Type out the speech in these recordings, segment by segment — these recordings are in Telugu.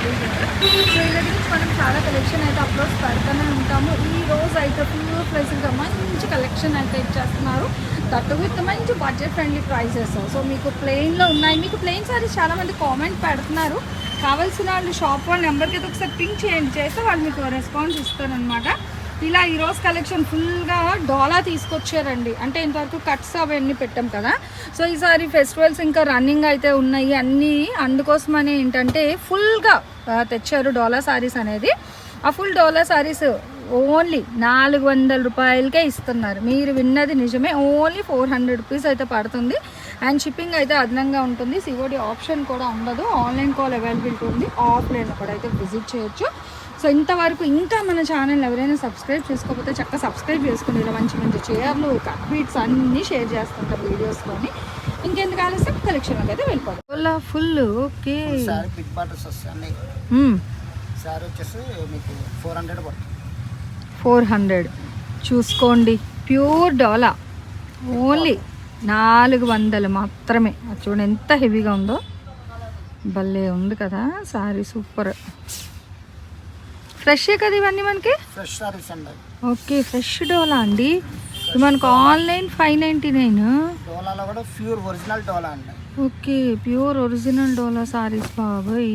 సో ఇలా మనం చాలా కలెక్షన్ అయితే అప్లోడ్ పెడతానే ఉంటాము. ఈ రోజు అయితే ప్యూర్ ప్రైసెస్గా మంచి కలెక్షన్ అయితే ఇచ్చేస్తున్నారు. తట్టు విత్ మంచి బడ్జెట్ ఫ్రెండ్లీ ప్రైసెస్ సో మీకు ప్లెయిన్లో ఉన్నాయి. మీకు ప్లెయిన్ సారీస్ చాలామంది కామెంట్ పెడుతున్నారు. కావాల్సిన వాళ్ళు షాప్ వాళ్ళ నెంబర్కి అయితే ఒకసారి పింక్ చేయండి. చేస్తే వాళ్ళు మీకు రెస్పాన్స్ ఇస్తారనమాట ఇలా ఈరోజు కలెక్షన్ ఫుల్గా డోలా తీసుకొచ్చారండి. అంటే ఇంతవరకు కట్స్ అవన్నీ పెట్టాం కదా. సో ఈసారి ఫెస్టివల్స్ ఇంకా రన్నింగ్ అయితే ఉన్నాయి. అన్నీ అందుకోసమనే ఏంటంటే ఫుల్గా తెచ్చారు డోలా సారీస్ అనేది. ఆ ఫుల్ డోలా సారీస్ ఓన్లీ నాలుగు వందల రూపాయలకే ఇస్తున్నారు. మీరు విన్నది నిజమే. ఓన్లీ ఫోర్ హండ్రెడ్ రూపీస్ అయితే పడుతుంది. అండ్ షిప్పింగ్ అయితే అదనంగా ఉంటుంది. సిఓడి ఆప్షన్ కూడా ఉండదు. ఆన్లైన్ కాల్ అవైలబిలిటీ ఉంది. ఆఫ్లైన్ కూడా అయితే విజిట్ చేయొచ్చు. సో ఇంతవరకు ఇంకా మన ఛానల్ ఎవరైనా సబ్స్క్రైబ్ చేసుకోకపోతే చక్కగా సబ్స్క్రైబ్ చేసుకుని ఇలా మంచి మంచి చీరలు కట్బీట్స్ అన్నీ షేర్ చేస్తుంటాం వీడియోస్లోని. ఇంకెందుకు ఆలస్యం? కలెక్షన్కి అయితే వెళ్ళిపోతాం full okay. Sari big borders వస్తాయి సారీ వచ్చేసి మీకు ఫోర్ హండ్రెడ్ ఫోర్ హండ్రెడ్. చూసుకోండి ప్యూర్ డాలా. ఓన్లీ నాలుగు వందలు మాత్రమే. అది చూడండి ఎంత హెవీగా ఉందో. భలే ఉంది కదా సారీ సూపర్. ఫ్రెషే కదా ఇవన్నీ మనకి? ఫ్రెష్ సారీస్ అండి ఓకే ఫ్రెష్ డోలా అండి? మనకు ఆన్లైన్ ఫైవ్ నైంటీ నైన్. డోలాలో కూడా ప్యూర్ ఒరిజినల్ డోలా అండి. ఓకే ప్యూర్ ఒరిజినల్ డోలా సారీస్ బాబాయ్.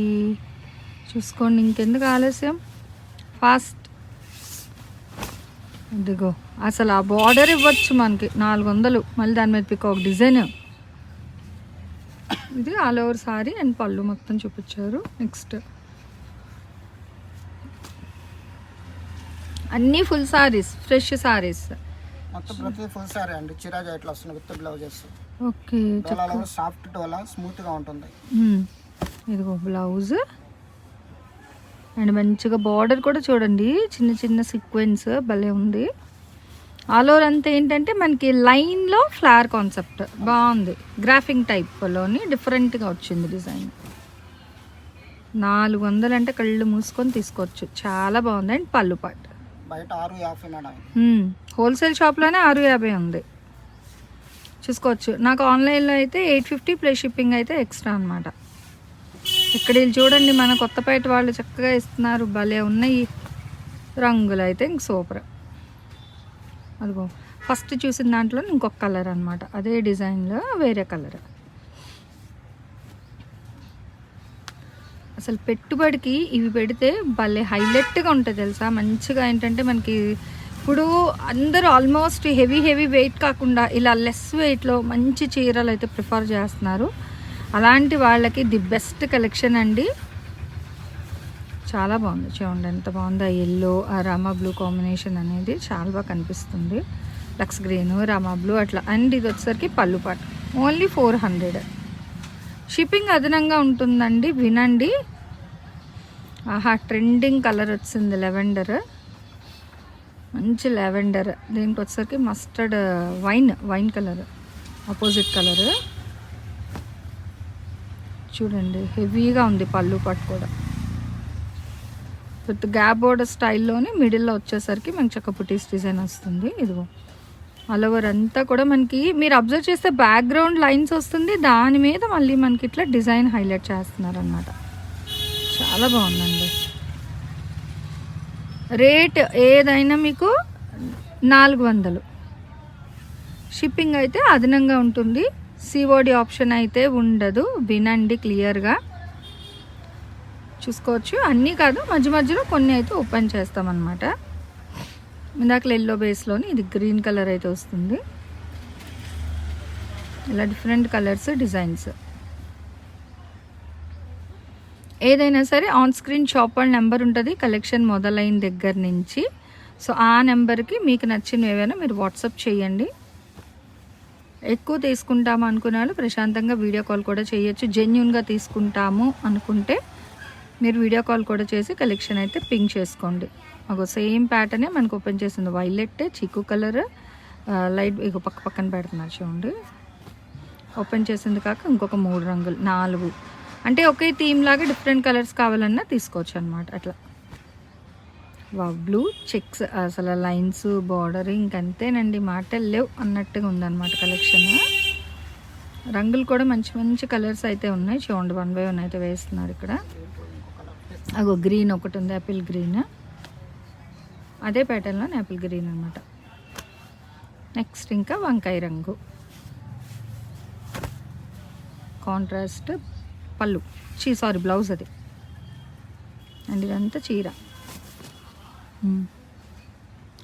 చూసుకోండి ఇంకెందుకు ఆలస్యం? ఫాస్ట్ ఇదిగో అసలు ఆ బార్డర్ ఇవ్వచ్చు మనకి నాలుగు వందలు. మళ్ళీ దాని మీద పిక్ ఒక డిజైన్ ఇది ఆల్ ఓవర్ సారీ అండ్ పళ్ళు మొత్తం చూపించారు. నెక్స్ట్ అన్నీ ఫుల్ సారీస్ ఫ్రెష్ సారీస్ మొత్తం ప్రతి ఫుల్ సారీ అండి. చిరాజా ఇట్లా వస్తుంది విత్ బ్లౌజెస్? ఓకే డోలాలో సాఫ్ట్ డోలా స్మూత్గా ఉంటుంది. ఇదిగో బ్లౌజ్ అండ్ మంచిగా బార్డర్ కూడా చూడండి. చిన్న చిన్న సీక్వెన్స్ భలే ఉంది. ఆల్ ఓవర్ అంతా ఏంటంటే మనకి లైన్లో ఫ్లవర్ కాన్సెప్ట్ బాగుంది. గ్రాఫింగ్ టైప్లోని డిఫరెంట్గా వచ్చింది డిజైన్ నాలుగు వందలు అంటే కళ్ళు మూసుకొని తీసుకోవచ్చు. చాలా బాగుంది. అండ్ పళ్ళు పాటు బయట ఆరు యాభై మేడం. హోల్సేల్ షాప్లోనే ఆరు యాభై ఉంది. చూసుకోవచ్చు. నాకు ఆన్లైన్లో అయితే ఎయిట్ ఫిఫ్టీ ప్లస్ షిప్పింగ్ అయితే ఎక్స్ట్రా అనమాట ఇక్కడ వీళ్ళు చూడండి మన కొత్తపేట వాళ్ళు చక్కగా ఇస్తున్నారు. భలే ఉన్నాయి. రంగులు అయితే ఇంక సూపర్. అదిగో ఫస్ట్ చూసిన దాంట్లో ఇంకొక కలర్ అనమాట అదే డిజైన్లో వేరే కలర్. అసలు పెట్టుబడికి ఇవి పెడితే భలే హైలైట్గా ఉంటుంది తెలుసా? మంచిగా ఏంటంటే మనకి ఇప్పుడు అందరూ ఆల్మోస్ట్ హెవీ హెవీ వెయిట్ కాకుండా ఇలా లెస్ వెయిట్లో మంచి చీరలు అయితే ప్రిఫర్ చేస్తున్నారు. అలాంటి వాళ్ళకి ది బెస్ట్ కలెక్షన్ అండి. చాలా బాగుంది. చూడండి ఎంత బాగుందో. ఆ ఎల్లో ఆ రామా బ్లూ కాంబినేషన్ అనేది చాలా బాగా కనిపిస్తుంది. లక్స్ గ్రీన్ రామా బ్లూ అట్లా. అండ్ ఇది వచ్చేసరికి పళ్ళుపాటు ఓన్లీ ఫోర్ హండ్రెడ్. షిప్పింగ్ అదనంగా ఉంటుందండి. వినండి. ఆహా ట్రెండింగ్ కలర్ వచ్చింది లెవెండర్. మంచి లెవెండర్. దీనికి వచ్చేసరికి mustard wine wine colour opposite colour చూడండి హెవీగా ఉంది పళ్ళు పట్టు కూడా. విత్ గ్యాప్ బోర్డర్ స్టైల్లోనే మిడిల్లో వచ్చేసరికి మనకి చక్క పుటీస్ డిజైన్ వస్తుంది. ఇదిగో ఆల్ ఓవర్ అంతా కూడా మనకి మీరు అబ్జర్వ్ చేస్తే బ్యాక్గ్రౌండ్ లైన్స్ వస్తుంది. దాని మీద మళ్ళీ మనకి ఇట్లా డిజైన్ హైలైట్ చేస్తున్నారనమాట చాలా బాగుందండి. రేట్ ఏదైనా మీకు నాలుగు వందలు. షిప్పింగ్ అయితే అదనంగా ఉంటుంది. సిఓడి ఆప్షన్ అయితే ఉండదు. వినండి క్లియర్గా. చూసుకోవచ్చు. అన్నీ కాదు మధ్య మధ్యలో కొన్ని అయితే ఓపెన్ చేస్తామన్నమాట. ఇందాక ఎల్లో బేస్లోని ఇది గ్రీన్ కలర్ అయితే వస్తుంది. ఇలా డిఫరెంట్ కలర్స్ డిజైన్స్. ఏదైనా సరే ఆన్ స్క్రీన్ షాప్ వాళ్ళ నెంబర్ ఉంటుంది కలెక్షన్ మొదలైన దగ్గర నుంచి. సో ఆ నెంబర్కి మీకు నచ్చినవి ఏవైనా మీరు వాట్సాప్ చేయండి. ఎక్కువ తీసుకుంటాము అనుకునే వాళ్ళు ప్రశాంతంగా వీడియో కాల్ కూడా చేయొచ్చు. జెన్యున్గా తీసుకుంటాము అనుకుంటే మీరు వీడియో కాల్ కూడా చేసి కలెక్షన్ అయితే పింక్ చేసుకోండి. ఒక సేమ్ ప్యాటర్నే మనకు ఓపెన్ చేసింది. వైలెట్ చిక్కు కలర్ లైట్ ఇక పక్క పక్కన పెడుతున్నారు చూడండి. ఓపెన్ చేసింది కాక ఇంకొక మూడు రంగులు నాలుగు. అంటే ఒకే థీమ్ లాగా డిఫరెంట్ కలర్స్ కావాలన్నా తీసుకోవచ్చు అనమాట అట్లా. వా బ్లూ చెక్స్ అసలు లైన్స్ బార్డర్ ఇంకంతేనండి మాటలు లేవు అన్నట్టుగా ఉందన్నమాట కలెక్షన్. రంగులు కూడా మంచి మంచి కలర్స్ అయితే ఉన్నాయి చూడండి వన్ బై వన్ అయితే వేస్తున్నారు ఇక్కడ. అగో గ్రీన్ ఒకటి ఉంది యాపిల్ గ్రీన్. అదే ప్యాటర్న్లో యాపిల్ గ్రీన్ అనమాట నెక్స్ట్ ఇంకా వంకాయ రంగు. కాంట్రాస్ట్ పళ్ళు. చీ సారీ బ్లౌజ్ అది. అండ్ ఇదంతా చీర.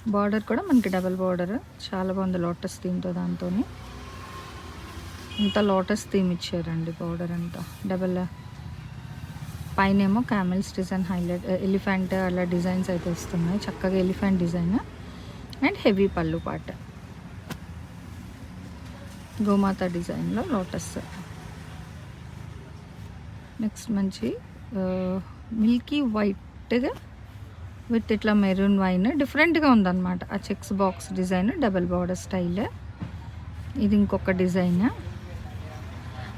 బార్డర్ కూడా మనకి డబల్ బార్డర్. చాలా బాగుంది లోటస్ థీమ్తో దాంతో ఇంత లోటస్ థీమ్ ఇచ్చారండి బార్డర్ అంతా. డబల్ పైన ఏమో క్యామెల్స్ డిజైన్ హైలైట్ ఎలిఫెంట్ అలా డిజైన్స్ అయితే వస్తున్నాయి. చక్కగా ఎలిఫెంట్ డిజైన్. అండ్ హెవీ పళ్ళు పాట. గోమాత డిజైన్లో లోటస్. నెక్స్ట్ మంచి మిల్కీ వైట్గా విత్ ఇట్లా మెరూన్ వైన్. డిఫరెంట్గా ఉందన్నమాట. ఆ checks box design double border style. ఇది ఇంకొక డిజైన్.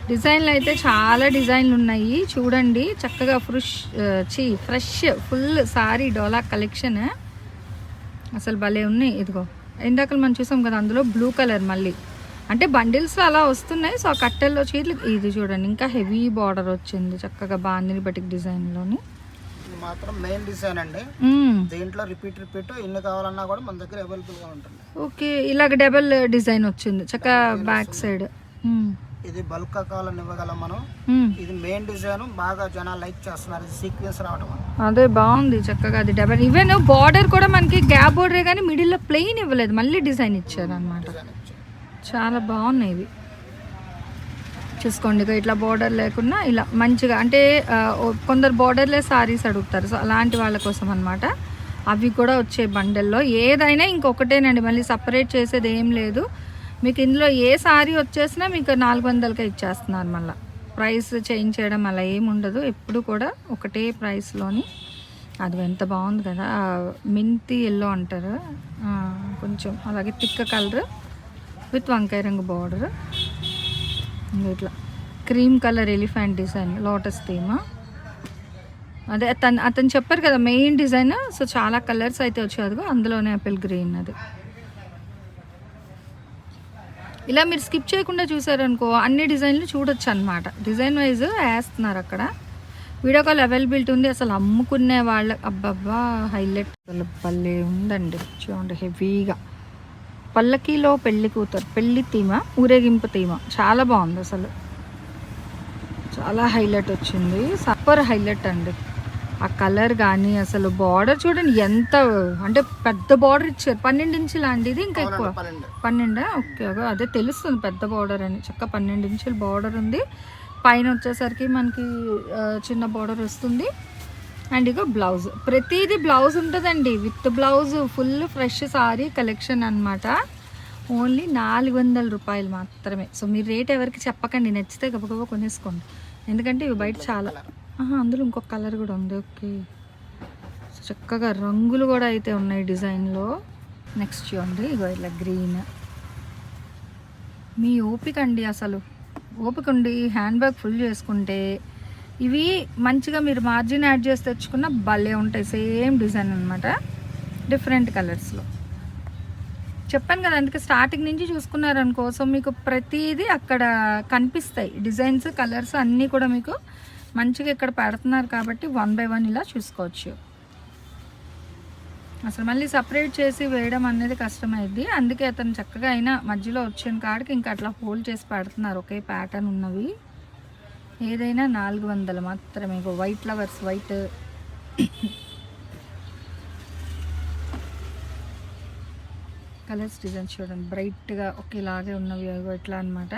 డిజైన్లు అయితే చాలా డిజైన్లు ఉన్నాయి. చూడండి చక్కగా ఫ్రెష్ చీ ఫ్రెష్ ఫుల్ సారీ డోలా కలెక్షన్. అసలు భలే ఉన్నాయి. ఇదిగో ఇందాక మనం చూసాం కదా అందులో బ్లూ కలర్ మళ్ళీ. అంటే బండిల్స్ అలా వస్తున్నాయి. సో కట్టెల్లో చీరలు ఇది చూడండి ఇంకా హెవీ బార్డర్ వచ్చింది చక్కగా బాందిని బటిక్ డిజైన్లోని మాత్రం మెయిన్ డిజైన్ అండి. దీంట్లో రిపీట్ రిపీట్ ఎన్ని కావాలన్నా కూడా మన దగ్గర అవైలబుల్గా ఉంటుంది. ఓకే ఇలాగ డబల్ డిజైన్ వచ్చింది. చక్కగా బ్యాక్ సైడ్. ఇది బల్క్ కావాలని ఇవ్వగలం మనం. ఇది మెయిన్ డిజైన్ బాగా జనాలు లైక్ చేస్తున్నారు. ఇది సీక్వెన్స్ రావడం. అదే బాగుంది చక్కగా అది డబల్ ఈవెన్ బార్డర్ కూడా మనకి గ్యాప్ బార్డరే కానీ మిడిల్లో ప్లెయిన్ ఇవ్వలేదు. మళ్ళీ డిజైన్ ఇచ్చారు. అనమాట. చాలా బాగున్నాయి ఇవి. చూసుకోండి ఇక ఇట్లా బార్డర్ లేకుండా ఇలా మంచిగా అంటే కొందరు బార్డర్లే సారీస్ అడుగుతారు. సో అలాంటి వాళ్ళ కోసం అనమాట అవి కూడా వచ్చే బండల్లో. ఏదైనా ఇంకొకటేనండి మళ్ళీ సపరేట్ చేసేది ఏం లేదు. మీకు ఇందులో ఏ సారీ వచ్చేసినా మీకు నాలుగు వందలకే ఇచ్చేస్తున్నారు మళ్ళీ. ప్రైస్ చేంజ్ చేయడం అలా ఏముండదు ఎప్పుడు కూడా ఒకటే ప్రైస్లోని అది ఎంత బాగుంది కదా. మింతి ఎల్లో అంటారు. కొంచెం అలాగే తిక్క కలర్ విత్ వంకాయ రంగు బార్డర్. ఇట్లా cream colour elephant design lotus theme. అదే అతను అతను చెప్పారు కదా మెయిన్ డిజైన్. సో చాలా కలర్స్ అయితే వచ్చేది అందులోనే ఆపిల్ గ్రీన్ అది. ఇలా మీరు స్కిప్ చేయకుండా చూసారనుకో అన్ని డిజైన్లు చూడొచ్చు అనమాట డిజైన్ వైజ్ వేస్తున్నారు అక్కడ. వీడియో కాల్ అవైలబిలిటీ ఉంది అసలు అమ్ముకునే వాళ్ళ అబ్బబ్బా హైలైట్. అసలు భలే ఉందండి. చూడండి హెవీగా. పల్లకీలో పెళ్ళి కూతురు పెళ్ళి తీమ ఊరేగింపు తీమ. చాలా బాగుంది అసలు. చాలా హైలైట్ వచ్చింది. సూపర్ హైలైట్ అండి. ఆ కలర్ కానీ అసలు బార్డర్ చూడండి ఎంత అంటే పెద్ద బార్డర్ ఇచ్చారు. పన్నెండు ఇంచు లాంటిది ఇంకా ఎక్కువ? పన్నెండు. ఓకే అదే తెలుస్తుంది పెద్ద బార్డర్ అని. చక్క పన్నెండు ఇంచుల బార్డర్ ఉంది. పైన వచ్చేసరికి మనకి చిన్న బార్డర్ వస్తుంది. అండ్ ఇక బ్లౌజ్. ప్రతిదీ బ్లౌజ్ ఉంటుందండి. With blouse full fresh sari collection అన్నమాట. ఓన్లీ నాలుగు వందల రూపాయలు మాత్రమే. సో మీరు రేట్ ఎవరికి చెప్పకండి. నచ్చితే గబగబా కొనేసుకోండి. ఎందుకంటే ఇవి బయట చాలా అందులో ఇంకొక కలర్ కూడా ఉంది. ఓకే. సో చక్కగా రంగులు కూడా అయితే ఉన్నాయి డిజైన్లో. నెక్స్ట్ చూడండి. ఇగో ఇలా గ్రీన్. మీ ఓపిక అండి అసలు. ఓపిక ఉండి హ్యాండ్ బ్యాగ్ ఫుల్ చేసుకుంటే ఇవి మంచిగా మీరు మార్జిన్ యాడ్ చేసి తెచ్చుకున్న భలే ఉంటాయి. సేమ్ డిజైన్ అనమాట డిఫరెంట్ కలర్స్లో చెప్పాను కదా అందుకే స్టార్టింగ్ నుంచి చూసుకున్నారనుకో సో మీకు ప్రతిదీ అక్కడ కనిపిస్తాయి. డిజైన్స్ కలర్స్ అన్నీ కూడా మీకు మంచిగా ఇక్కడ పెడుతున్నారు కాబట్టి వన్ బై వన్ ఇలా చూసుకోవచ్చు. అసలు మళ్ళీ సపరేట్ చేసి వేయడం అనేది కష్టమైంది అందుకే అతను చక్కగా అయినా మధ్యలో వచ్చిన కాడికి ఇంకా అట్లా హోల్డ్ చేసి పెడుతున్నారు. ఒకే ప్యాటర్న్ ఉన్నవి. ఏదైనా నాలుగు వందలు మాత్రమే. ఇగో white flowers white. Colours design చూడండి. బ్రైట్గా ఒకేలాగే ఉన్నవి. అవి ఇట్లా అనమాట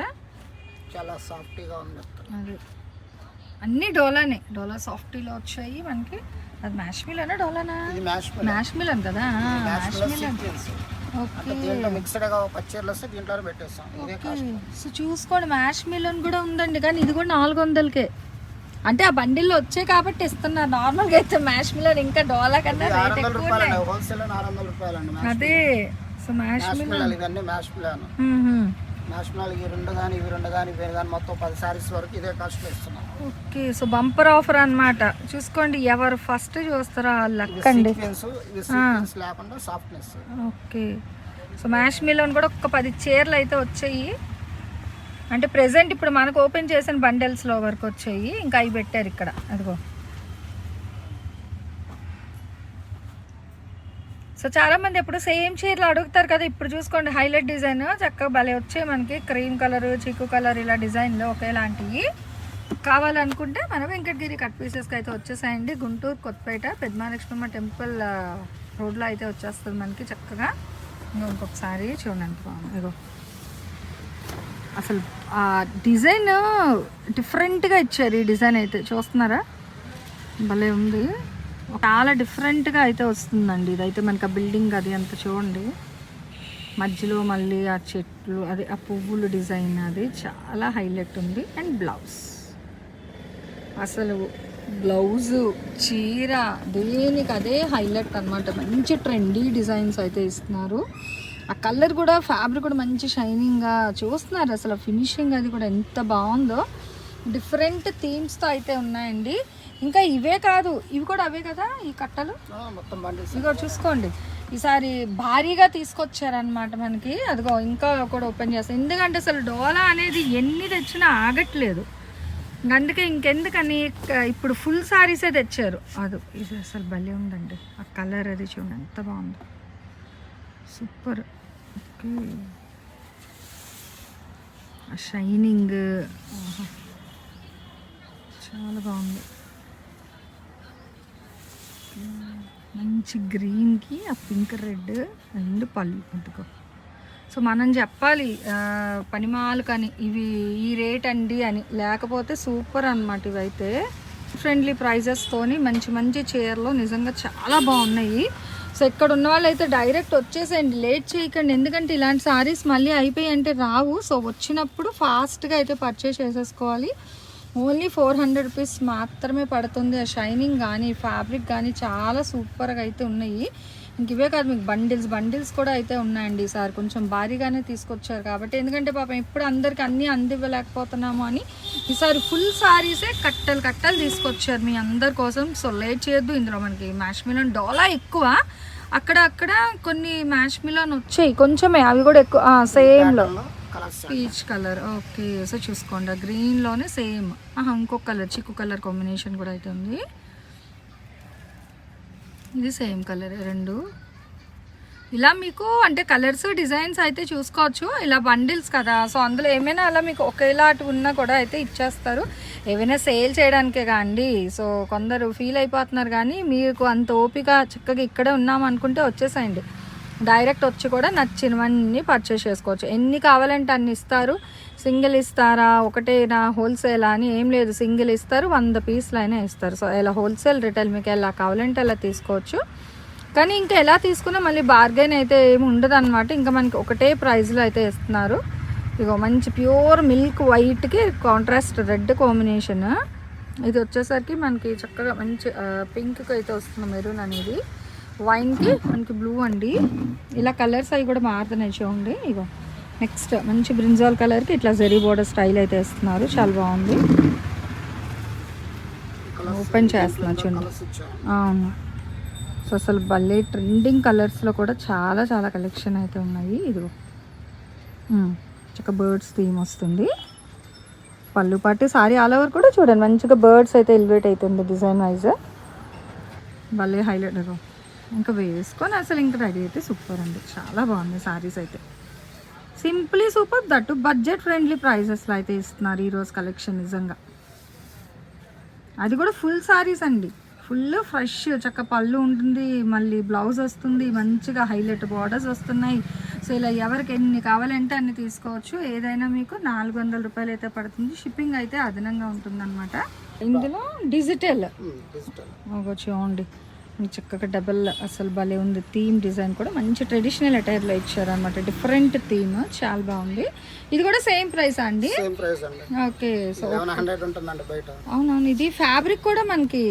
చాలా సాఫ్ట్గా ఉంది అది. అన్నీ డోలానే. డోలా సాఫ్టీలో వచ్చాయి మనకి. అది మ్యాష్ మిలనా డోలానా? ఇది మ్యాష్ మ్యాష్ మిలన్ కదా? మ్యాష్ మిలన్ ఓకే అంటే దీంట్లో మిక్స్డ్గా పచ్చర్లు వస్తే దీంట్లో పెట్టేస్తాం. ఇదే ఓకే. కాస్ట్ సో చూసుకోండి మ్యాష్ మిలన్ కూడా ఉందండి కానీ ఇది కూడా నాలుగు వందలకే అంటే ఆ బండిల్లో వచ్చాయి కాబట్టి ఇస్తున్నారు. నార్మల్గా అయితే మ్యాష్ మిల్లర్ ఇంకా డోలా కన్నా రేట్ ఎక్కువ అదే. సో మ్యాష్ పిల్లలు ఇవన్నీ మ్యాష్ పిల్లను పిల్లలు ఇవి రెండు కానీ ఇవి రెండు కానీ ఇవి కానీ మొత్తం పది సారీస్ వరకు ఇదే కాస్ట్ ఇస్తున్నాం. ఓకే సో బంపర్ ఆఫర్ అన్నమాట. చూసుకోండి ఎవరు ఫస్ట్ చూస్తారో లక్ అండి. సీక్వెన్స్ ఇది సీక్వెన్స్ లేకుండా సాఫ్ట్నెస్ ఓకే సో మ్యాష్ మిల్లన్ కూడా ఒక పది చీరలు అయితే వచ్చాయి. అంటే ప్రెసెంట్ ఇప్పుడు మనకు ఓపెన్ చేసిన బండల్స్లో వరకు వచ్చాయి. ఇంకా అవి పెట్టారు ఇక్కడ అదిగో. సో చాలామంది ఎప్పుడు సేమ్ చీరలు అడుగుతారు కదా. ఇప్పుడు చూసుకోండి హైలైట్ డిజైన్ చక్కగా భలే వచ్చాయి మనకి. క్రీమ్ కలర్ చిక్కు కలర్ ఇలా డిజైన్లో ఒకేలాంటివి కావాలనుకుంటే మన వెంకటగిరి కట్ పీసెస్కి అయితే వచ్చేసాయండి. గుంటూరు కొత్తపేట పెద్దమహాలక్ష్మమ్మ టెంపుల్ రోడ్లో అయితే వచ్చేస్తుంది మనకి చక్కగా. ఇంకొకసారి చూడండి బాగుంది. ఇగో అసలు ఆ డిజైన్ డిఫరెంట్గా ఇచ్చారు ఈ డిజైన్ అయితే. చూస్తున్నారా? భలే ఉంది. చాలా డిఫరెంట్గా అయితే వస్తుందండి. ఇదైతే మనకి ఆ బిల్డింగ్ అది అంత చూడండి. మధ్యలో మళ్ళీ ఆ చెట్లు అది ఆ పువ్వులు డిజైన్ అది చాలా హైలైట్ ఉంది. And blouse. అసలు బ్లౌజు చీర దేనికి అదే హైలైట్ అన్నమాట. మంచి ట్రెండీ డిజైన్స్ అయితే ఇస్తున్నారు. ఆ కలర్ కూడా ఫ్యాబ్రిక్ కూడా మంచి షైనింగ్గా చూస్తున్నారు. అసలు ఫినిషింగ్ అది కూడా ఎంత బాగుందో. డిఫరెంట్ థీమ్స్తో అయితే ఉన్నాయండి. ఇంకా ఇవే కాదు ఇవి కూడా అవే కదా ఈ కట్టలు? మొత్తం ఇదిగో చూసుకోండి. ఈసారి భారీగా తీసుకొచ్చారనమాట మనకి. అదిగో ఇంకా కూడా ఓపెన్ చేస్తాం. ఎందుకంటే అసలు డోలా అనేది ఎన్ని తెచ్చినా ఆగట్లేదు. అందుకే ఇంకెందుకని ఇక ఇప్పుడు ఫుల్ సారీసే తెచ్చారు. అది ఇది అసలు భలే ఉందండి. ఆ కలర్ అది చూడండి ఎంత బాగుంది. సూపర్. ఓకే. ఆ షైనింగ్. చాలా బాగుంది. మంచి గ్రీన్కి ఆ పింక్ రెడ్ అండ్ పళ్ళు అందుకో సో మనం చెప్పాలి పనిమాలు కానీ ఇవి ఈ రేట్ అండి అని. లేకపోతే సూపర్ అనమాట ఇవైతే. ఫ్రెండ్లీ ప్రైజెస్తోని మంచి మంచి చీరలు నిజంగా చాలా బాగున్నాయి. సో ఇక్కడ ఉన్న వాళ్ళైతే డైరెక్ట్ వచ్చేసేయండి. లేట్ చేయకండి. ఎందుకంటే ఇలాంటి సారీస్ మళ్ళీ అయిపోయి అంటే రావు. సో వచ్చినప్పుడు ఫాస్ట్గా అయితే పర్చేస్ చేసేసుకోవాలి. ఓన్లీ ఫోర్ హండ్రెడ్ రూపీస్ మాత్రమే పడుతుంది. ఆ షైనింగ్ కానీ ఫ్యాబ్రిక్ కానీ చాలా సూపర్గా అయితే ఉన్నాయి. ఇంక ఇవే కాదు మీకు బండిల్స్ బండిల్స్ కూడా అయితే ఉన్నాయండి ఈసారి కొంచెం భారీగానే తీసుకొచ్చారు కాబట్టి. ఎందుకంటే పాపం ఇప్పుడు అందరికి అన్నీ అందివ్వలేకపోతున్నాము అని ఈసారి ఫుల్ సారీసే కట్టలు కట్టలు తీసుకొచ్చారు మీ అందరి కోసం. సో లేట్ చేయొద్దు. ఇందులో మనకి మ్యాష్మిలన్ డోలా ఎక్కువ. అక్కడ అక్కడ కొన్ని మ్యాష్మిలన్ వచ్చాయి. కొంచెమే అవి కూడా ఎక్కువ. సేమ్లో. Colours peach colour okay so చూసుకోండి. ఆ గ్రీన్లోనే సేమ్ ఇంకొక కలర్ చిక్కు కలర్ కాంబినేషన్ కూడా అయితే ఉంది. ఇది సేమ్ కలర్ రెండు. ఇలా మీకు అంటే కలర్స్ డిజైన్స్ అయితే చూసుకోవచ్చు. ఇలా బండిల్స్ కదా సో అందులో ఏమైనా అలా మీకు ఒకేలా అటు ఉన్నా కూడా అయితే ఇచ్చేస్తారు. ఏవైనా సేల్ చేయడానికే కాండి సో కొందరు ఫీల్ అయిపోతున్నారు కానీ మీకు అంత ఓపిక చక్కగా ఇక్కడే ఉన్నాం అనుకుంటే వచ్చేసేయండి. డైరెక్ట్ వచ్చి కూడా నచ్చినవన్నీ పర్చేస్ చేసుకోవచ్చు. ఎన్ని కావాలంటే అన్ని ఇస్తారు. సింగిల్ ఇస్తారా ఒకటేనా హోల్సేల్ అని ఏం లేదు. సింగిల్ ఇస్తారు వంద పీసులు అయినా ఇస్తారు. సో ఇలా హోల్సేల్ రిటైల్ మీకు ఎలా కావాలంటే అలా తీసుకోవచ్చు. కానీ ఇంకా ఎలా తీసుకున్నా మళ్ళీ బార్గెన్ అయితే ఏమి ఉండదు అనమాట ఇంకా మనకి ఒకటే ప్రైస్లో అయితే ఇస్తున్నారు. ఇగో మంచి ప్యూర్ మిల్క్ వైట్కి కాంట్రాస్ట్ రెడ్ కాంబినేషన్ ఇది వచ్చేసరికి మనకి చక్కగా మంచి పింక్కి అయితే వస్తుంది మెరూన్ అనేది. వైన్కి మనకి బ్లూ అండి. ఇలా కలర్స్ అవి కూడా మారుతున్నాయి చూడండి. ఇగో నెక్స్ట్ మంచి బ్రింజాల్ కలర్కి ఇట్లా జెరీ బోర్డర్ స్టైల్ అయితే వేస్తున్నారు. చాలా బాగుంది. ఓపెన్ చేస్తున్నా చూడండి. అవును. సో అసలు భలే ట్రెండింగ్ కలర్స్లో కూడా చాలా చాలా కలెక్షన్ అయితే ఉన్నాయి. ఇదిగో. చక్కగా చక్క బర్డ్స్ థీమ్ వస్తుంది. పళ్ళు పట్టి సారీ ఆల్ ఓవర్ కూడా చూడండి. మంచిగా బర్డ్స్ అయితే ఎలివేట్ అవుతుంది డిజైన్ వైజ్ భలే హైలైట్ ఇంకా వేసుకొని అసలు ఇంకా రెడీ అయితే సూపర్ అండి. చాలా బాగుంది సారీస్ అయితే. Simply super that budget friendly ప్రైజెస్లో అయితే ఇస్తున్నారు ఈరోజు కలెక్షన్ నిజంగా. అది కూడా ఫుల్ సారీస్ అండి. ఫుల్ ఫ్రెష్ చక్క పళ్ళు ఉంటుంది మళ్ళీ బ్లౌజ్ వస్తుంది మంచిగా హైలైట్ బార్డర్స్ వస్తున్నాయి. సో ఇలా ఎవరికి ఎన్ని కావాలంటే అన్ని తీసుకోవచ్చు. ఏదైనా మీకు నాలుగు వందల రూపాయలు అయితే పడుతుంది. షిప్పింగ్ అయితే అదనంగా ఉంటుందన్నమాట. ఇందులో డిజిటల్ చూడండి చక్కగా డబల్ అసలు భలే ఉంది. థీమ్ డిజైన్ కూడా మంచి ట్రెడిషనల్ అటైర్లో ఇచ్చారనమాట డిఫరెంట్ థీమ్. చాలా బాగుంది. ఇది కూడా సేమ్ ప్రైస్ అండి? సేమ్ ప్రైస్ అండి. ఓకే సో లెవెన్ హండ్రెడ్ ఉంటుందండి బయట? అవునవును ఇది ఫ్యాబ్రిక్ కూడా మనకి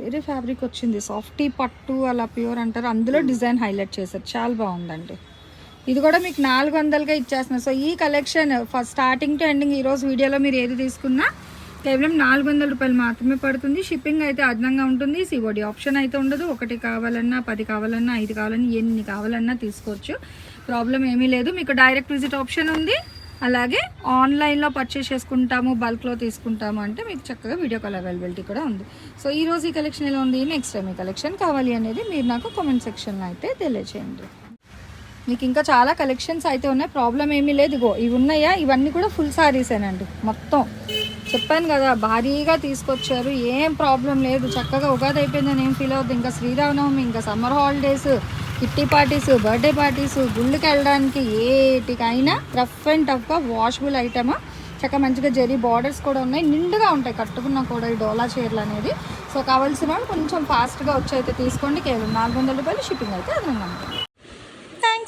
వేరే ఫ్యాబ్రిక్ వచ్చింది. సాఫ్టీ పట్టు అలా ప్యూర్ అంటారు. అందులో డిజైన్ హైలైట్ చేశారు. చాలా బాగుందండి. ఇది కూడా మీకు నాలుగు వందలుగా ఇచ్చేస్తున్నారు సో ఈ collection first starting to ending ఈరోజు వీడియోలో మీరు ఏది తీసుకున్నా కేవలం నాలుగు వందల రూపాయలు మాత్రమే పడుతుంది. షిప్పింగ్ అయితే అదనంగా ఉంటుంది. సిఓడి ఆప్షన్ అయితే ఉండదు. ఒకటి కావాలన్నా పది కావాలన్నా ఐదు కావాలన్నా ఎన్ని కావాలన్నా తీసుకోవచ్చు. ప్రాబ్లం ఏమీ లేదు. మీకు డైరెక్ట్ విజిట్ ఆప్షన్ ఉంది. అలాగే ఆన్లైన్లో పర్చేస్ చేసుకుంటాము బల్క్లో తీసుకుంటాము అంటే మీకు చక్కగా వీడియో కాల్ అవైలబిలిటీ కూడా ఉంది. సో ఈ రోజు ఈ కలెక్షన్ ఎలా ఉంది? నెక్స్ట్ టైం ఈ కలెక్షన్ కావాలి అనేది మీరు నాకు కామెంట్ సెక్షన్లో అయితే తెలియచేయండి. మీకు ఇంకా చాలా కలెక్షన్స్ అయితే ఉన్నాయి. ప్రాబ్లం ఏమీ లేదు ఇగో. ఇవి ఉన్నాయా? ఇవన్నీ కూడా ఫుల్ సారీసేనండి మొత్తం. చెప్పాను కదా భారీగా తీసుకొచ్చారు. ఏం ప్రాబ్లం లేదు. చక్కగా ఉగాది అయిపోయిందని ఏం ఫీల్ అవుతుంది ఇంకా శ్రీరామనవమి ఇంకా summer holidays kitty parties birthday parties గుళ్ళకి వెళ్ళడానికి ఏటికైనా రఫ్ అండ్ టఫ్గా వాషబుల్ ఐటమ్ చక్కగా మంచిగా జరీ బార్డర్స్ కూడా ఉన్నాయి. నిండుగా ఉంటాయి. కట్టుకున్నా కూడా ఈ డోలా చీరలు అనేది. సో కావాల్సిన వాళ్ళు కొంచెం ఫాస్ట్గా వచ్చి అయితే తీసుకోండి. కేవలం నాలుగు వందల రూపాయలు షిప్పింగ్ అయితే అదనంగా ఉంటుంది.